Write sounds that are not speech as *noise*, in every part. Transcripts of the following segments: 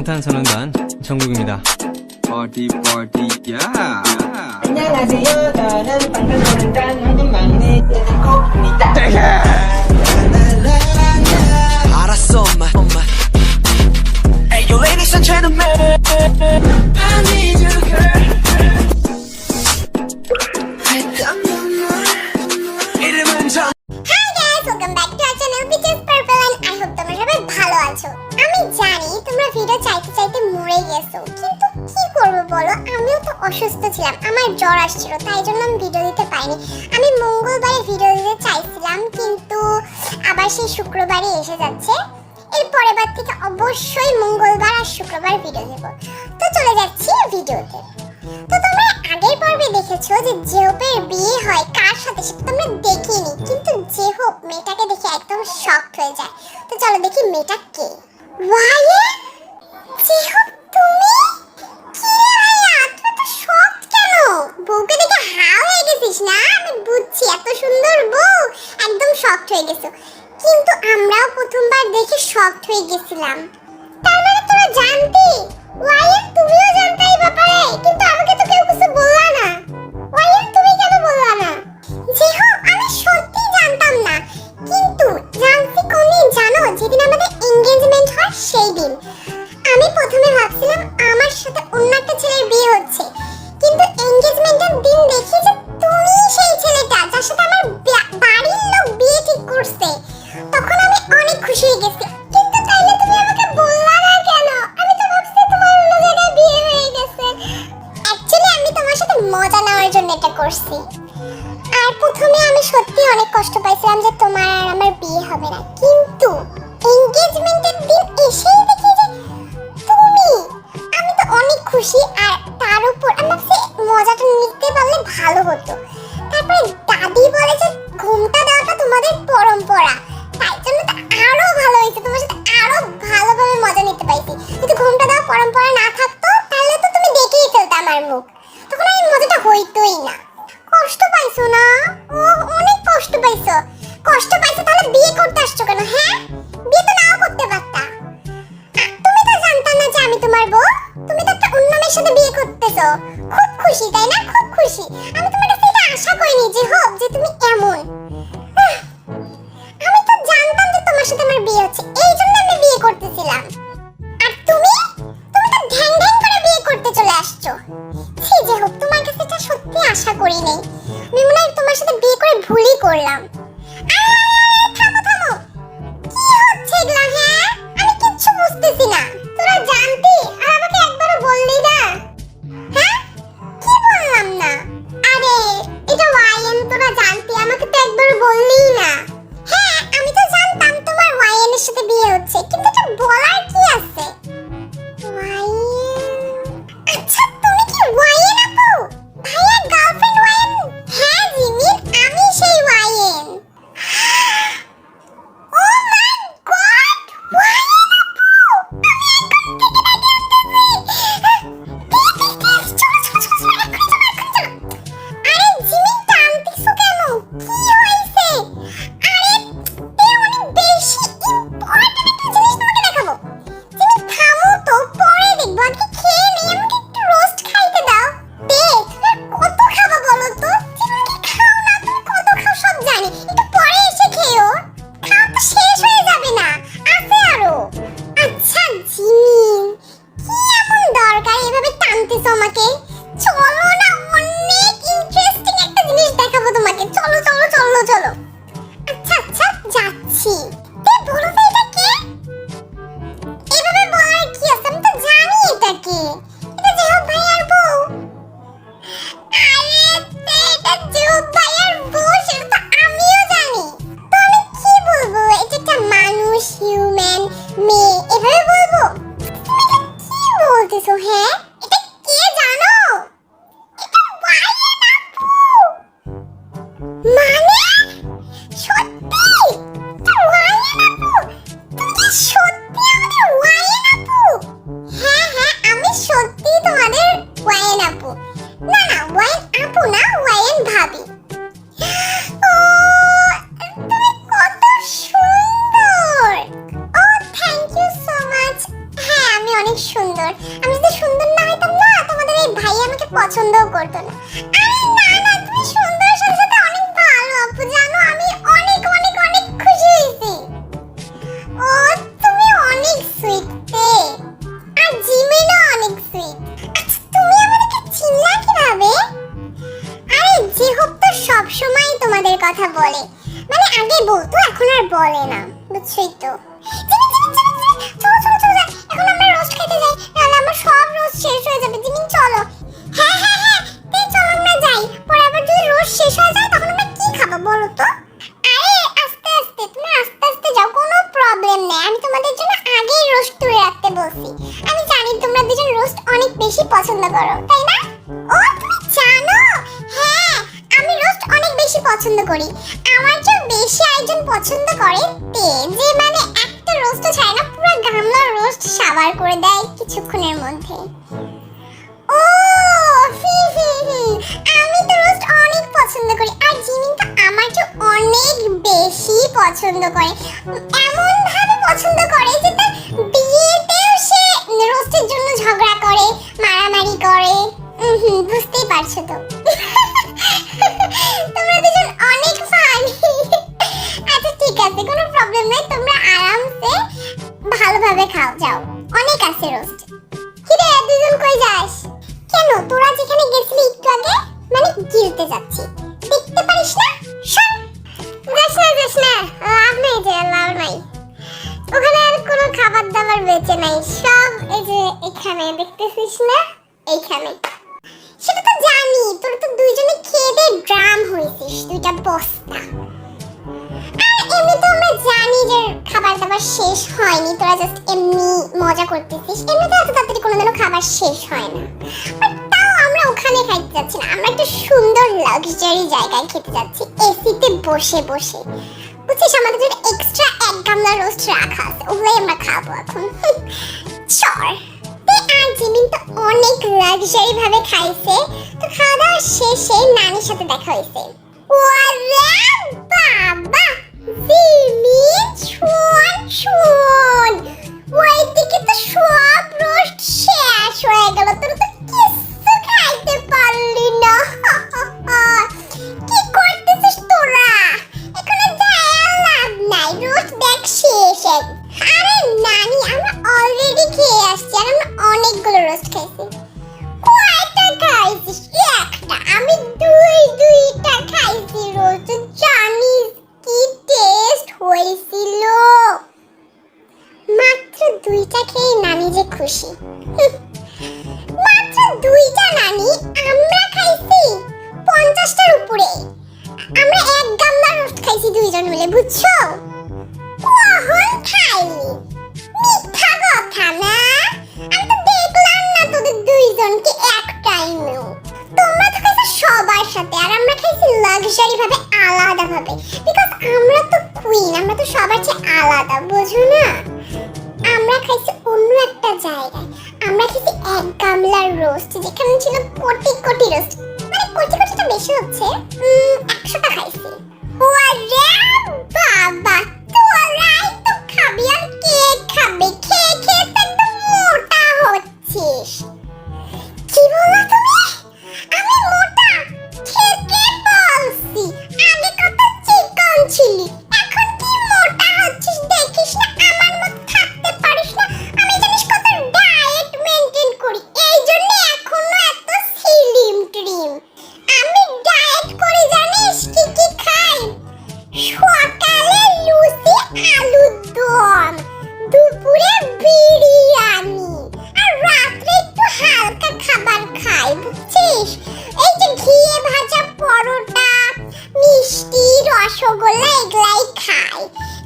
방탄소년단 정국입니다. party party yeah 안녕하세요. 저는 방탄소년단 황금 막내 제주국입니다. 알았어 엄마 엄마 Hey yo ladies and gentlemen I need you girl 했던 눈물 이름은 정 hi guys welcome back to our channel bitches purple and I hope তোমরা সবাই ভালো আছো আমি জানি তোমরা video চাইতে চাইতে মরে গেছো। কিন্তু কি করব বলো? আমিও তো অসুস্থ ছিলাম, আমার জ্বর আসছিল, তাই জন্য আমি ভিডিও দিতে পারিনি। আমি মঙ্গলবারে ভিডিও দিতে চাইছিলাম, কিন্তু আবার সেই শুক্রবারই এসে যাচ্ছে। এর পরের বার থেকে অবশ্যই মঙ্গলবার আর শুক্রবার ভিডিও দেব। তো চলে যাচ্ছি ভিডিওতে। তো তোমরা আগের পর্বে দেখেছ যে জেহপের বিয়ে হয় কার সাথে, সেটা তোমরা দেখিনি, কিন্তু জেহপ মেয়েটাকে দেখে একদম শকড হয়ে যায়। তো চলো দেখি মেয়েটা কে। ওয়াইয়ে! তুমি? বউকে দেখে হা হয়ে গেছিস না? বুঝছি, এত সুন্দর বউ, একদম শকড হয়ে গেছো। কিন্তু আমরাও প্রথমবার দেখে শকড হয়ে গেছিলাম। তার মানে তোরা জানতি? ওয়াইয়ের তুমিও জানতে এই ব্যাপারে? কিন্তু আমাকে না। ওয়াইয়ের তুমি কেন না? জি হোক আমি সত্যি জানতাম না। কিন্তু কোনদিন জানো, যেদিন আমাদের এঙ্গেজমেন্ট হয়, সেই দিন। এটা করছি। আর প্রথমে আমি সত্যি অনেক কষ্ট পাইছিলাম যে তোমার আর আমার বিয়ে হবে না। কিন্তু এঙ্গেজমেন্টের দিন এসেই দেখি যে তুমি, আমি তো অনেক খুশি আর তার উপর আমি ভাবছি মজাটা নিতে পারলে ভালো হতো। তারপরে দাদি বলে যে ঘুমটা দেওয়াটা তোমাদের পরম্পরা। তাই জন্য তো আরও ভালো হয়েছে। তোমার সাথে আরও ভালোভাবে মজা নিতে পাইছি। যদি ঘুমটা দেওয়া পরম্পরা না থাকতো আশা করি নেই আমি মনে তোমার সাথে বিয়ে করে ভুলই করলাম। পছন্দও করতো না। আমি অনেক অনেক খুশি তুমি অনেক আর অনেক আচ্ছা তুমি আরে তোমাদের কথা বলে মানে আগে বলতো, এখন আর বলে না, বুঝছই তো। চলো চলো চলো এখন আমরা রোস্ট খেতে যাই, নাহলে আমার সব রোস্ট শেষ হয়ে যাবে। জিমিন, চলো আবার শেষ হয়ে যায়, তখন আমরা কি খাব বলো তো? আরে, আস্তে আস্তে, তুমি আস্তে আস্তে যাও, কোনো প্রবলেম নেই। আমি তোমাদের জন্য আগেই রোস্ট তুলে রাখতে বলছি। আমি জানি তোমরা দুজন রোস্ট অনেক বেশি পছন্দ করো, তাই না? ও, তুমি জানো? হ্যাঁ আমি রোস্ট অনেক বেশি পছন্দ করি। আমার চেয়ে বেশি একজন পছন্দ করে, তে, যে মানে একটা রোস্ট ছাড়ে না, পুরো গামলা রোস্ট সাবার করে দেয় কিছুক্ষণের মধ্যে। ও, হি হি হি, আমি তো পছন্দ করি। আর জিমিন তো আমার চেয়ে অনেক বেশি পছন্দ করে। এমন ভাবে পছন্দ করে যে তার বিয়েতেও সে রোস্টের জন্য ঝগড়া করে, মারামারি করে। বুঝতেই পারছ তো। এখানে দেখতেছিস না? এইখানে। সেটা তো জানি, তোর তো দুইজনে খেয়ে ড্রাম হয়েছিস, দুইটা বস্তা। আর এমনি তো আমরা জানি যে খাবার দাবার শেষ হয়নি, তোরা জাস্ট এমনি মজা করতেছিস। এমনিতে এত তাড়াতাড়ি কোনোদিনও খাবার শেষ হয় না। আমরা ওখানে খাইতে যাচ্ছি আমরা জায়গায় যাচ্ছি এসিতে বসে বসে। বুঝছিস, আমাদের এক্সট্রা ওগুলোই আমরা খাব এখন। *laughs* চর তে আর জিমিন তো অনেক লাক্সারি ভাবে খাইছে। তো খাওয়া দাওয়া শেষে নানির সাথে দেখা হয়েছে। ওরে বাবা, জিমিন, শোন শোন। ওইদিকে তো সব রোস্ট শেষ হয়ে গেল। তোর তো খুশি। মাত্র দুইটা নানি আমরা খাইছি পঞ্চাশটার উপরে। আমরা এক গামলা রোস্ট খাইছি দুইজন মিলে, বুঝছ? কখন খাইনি মিথ্যা কথা না? আমি তো দেখলাম না তোদের দুইজনকে এক টাইমেও তোমরা তো খাইছো সবার সাথে, আর আমরা খাইছি লাক্সারি ভাবে আলাদা ভাবে বিকজ আমরা তো কুইন আমরা তো সবার চেয়ে আলাদা, বুঝো না? আমরা খাইছি অন্য একটা জায়গায়। আমরা খাইছি এক গামলার রোস্ট যেখানে ছিল কোটি কোটি রোস্ট মানে কোটি কোটিটা বেশি হচ্ছে একশোটা খাইছি। ও বাবা বুঝছিস এই যে ঘিয়ে ভাজা পরোটা, মিষ্টি, রসগোল্লা এগুলাই খাই।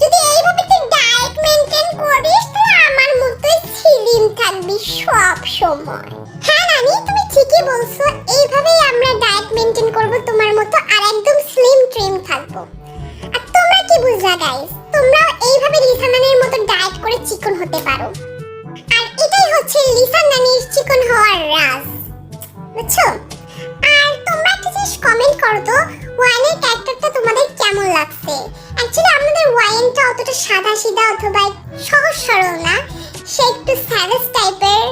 যদি এইভাবে তুই ডায়েট মেনটেন করিস, তাহলে আমার মতোই স্লিম থাকবি সব সময়। হ্যাঁ নানি তুমি ঠিকই বলছো। এইভাবেই আমরা ডায়েট মেনটেন করব, তোমার মতো আর একদম স্লিম ট্রিম থাকব। আর তোমরা কি বুঝলা গাইস তোমরাও এইভাবে লিসা নানির মতো ডায়েট করে চিকন হতে পারো। আর এটাই হচ্ছে লিসা নানির চিকন হওয়ার রাজ। বুঝছ? আর তোমরা একটা জিনিস কমেন্ট করো তো ওয়াইনের ক্যারেক্টারটা তোমাদের কেমন লাগছে? অ্যাকচুয়ালি আমাদের ওয়াইনটা অতটা সাদা সিধা অথবা সহজ সরল না। সে একটু স্যারেস টাইপের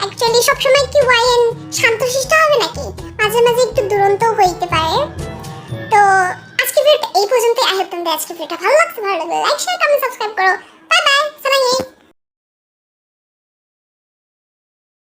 অ্যাকচুয়ালি সবসময় কি ওয়াইন শান্তশিষ্ট হবে নাকি? মাঝে মাঝে একটু দুরন্ত হইতে পারে। তো আজকে ভিডিওটা এই পর্যন্তই। আই হোপ তোমাদের আজকে ভিডিওটা ভালো লাগছে। ভালো লাগলে লাইক শেয়ার কমেন্ট সাবস্ক্রাইব করো।